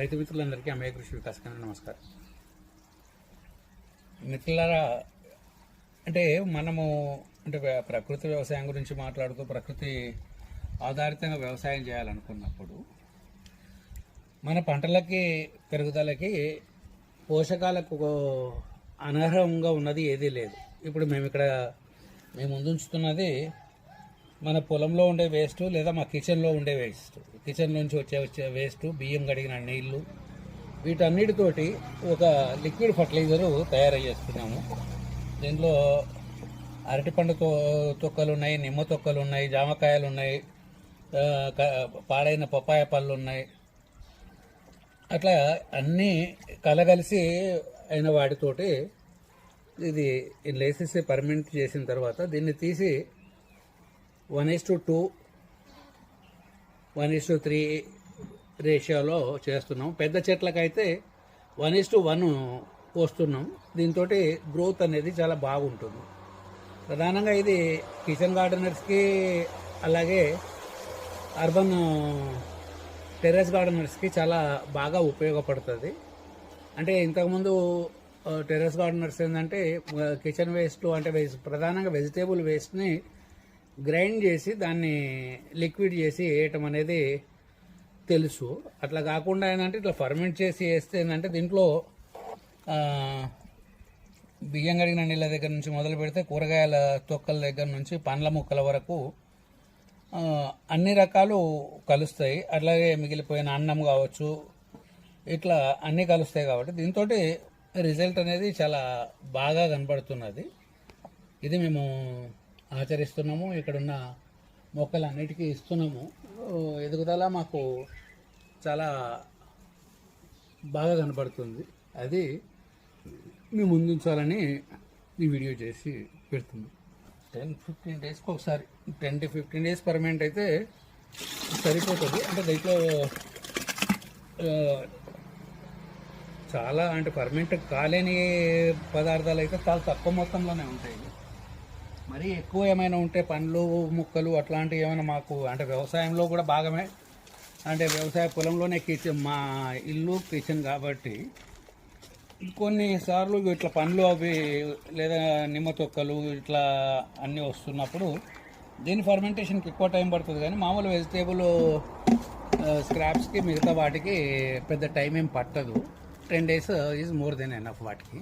రైతు మిత్రులందరికీ అమయ కృషి వికాస్ కేంద్రం నమస్కారం. మిత్రులారా అంటే మనము అంటే ప్రకృతి వ్యవసాయం గురించి మాట్లాడుతూ ప్రకృతి ఆధారితంగా వ్యవసాయం చేయాలనుకున్నప్పుడు మన పంటలకి పెరుగుదలకి పోషకాలకు అనర్హంగా ఉన్నది ఏదీ లేదు. ఇప్పుడు మేము ఇక్కడ మేము ముందుంచుతున్నది మన పొలంలో ఉండే వేస్ట్ లేదా మా కిచెన్లో ఉండే వేస్ట్ కిచెన్ నుంచి వచ్చే వచ్చే వేస్ట్ బియ్యం కడిగిన నీళ్ళు. వీటన్నిటితోటి ఒక లిక్విడ్ ఫర్టిలైజరు తయారు చేస్తున్నాము. దీంట్లో అరటిపండు తొక్కలు ఉన్నాయి నిమ్మ తొక్కలు ఉన్నాయి జామకాయలు ఉన్నాయి పాడైన పప్పాయ పళ్ళు ఉన్నాయి అట్లా అన్నీ కలగలిసి అయిన వాటితోటి ఇది లేసేసి పర్మనెంట్ చేసిన తర్వాత దీన్ని తీసి one is to two one is to three రేషియోలో చేస్తున్నాం. పెద్ద చెట్లకైతే వన్ ఇస్ టు వన్ పోస్తున్నాం దీంతో గ్రోత్ అనేది చాలా బాగుంటుంది. ప్రధానంగా ఇది కిచెన్ గార్డెనర్స్కి అలాగే అర్బన్ టెర్రస్ గార్డెనర్స్కి చాలా బాగా ఉపయోగపడుతుంది. అంటే ఇంతకుముందు టెర్రస్ గార్డెనర్స్ ఏంటంటే కిచెన్ వేస్ట్ అంటే వెజ్ ప్రధానంగా వెజిటేబుల్ వేస్ట్ని గ్రైండ్ చేసి దాన్ని లిక్విడ్ చేసి వేయటం అనేది తెలుసు. అట్లా కాకుండా ఏంటంటే ఇట్లా ఫర్మెంట్ చేసి వేస్తే ఏంటంటే దీంట్లో బియ్యం కడిగిన నీళ్ళ దగ్గర నుంచి మొదలు పెడితే కూరగాయల తొక్కల దగ్గర నుంచి పండ్ల ముక్కల వరకు అన్ని రకాలు కలుస్తాయి. అట్లాగే మిగిలిపోయిన అన్నం కావచ్చు ఇట్లా అన్నీ కలుస్తాయి కాబట్టి దీంతో రిజల్ట్ అనేది చాలా బాగా కనబడుతున్నది. ఇది మేము ఆచరిస్తున్నాము ఇక్కడున్న మొక్కలన్నిటికీ ఇస్తున్నాము. ఎదుగుదల మాకు చాలా బాగా కనబడుతుంది. అది మేము ముందుంచాలని ఈ వీడియో చేసి పెడుతున్నాం. టెన్ ఫిఫ్టీన్ డేస్కి ఒకసారి ten to fifteen days permanent అయితే సరిపోతుంది. అంటే దీంట్లో చాలా అంటే పర్మనెంట్ కాలేని పదార్థాలు అయితే చాలా తక్కువ మొత్తంలోనే ఉంటాయి. మరి ఎక్కువ ఏమైనా ఉంటే పండ్లు ముక్కలు అట్లాంటివి ఏమైనా మాకు అంటే వ్యవసాయంలో కూడా భాగమే. అంటే వ్యవసాయ పొలంలోనే కిచెన్ మా ఇల్లు కిచెన్ కాబట్టి కొన్నిసార్లు ఇట్లా పండ్లు అవి లేదా నిమ్మ తొక్కలు ఇట్లా అన్నీ వస్తున్నప్పుడు దీని ఫర్మెంటేషన్కి ఎక్కువ టైం పడుతుంది కానీ మామూలు వెజిటేబుల్ స్క్రాప్స్కి మిగతా వాటికి పెద్ద టైం ఏం పట్టదు. Ten days is more than enough వాటికి.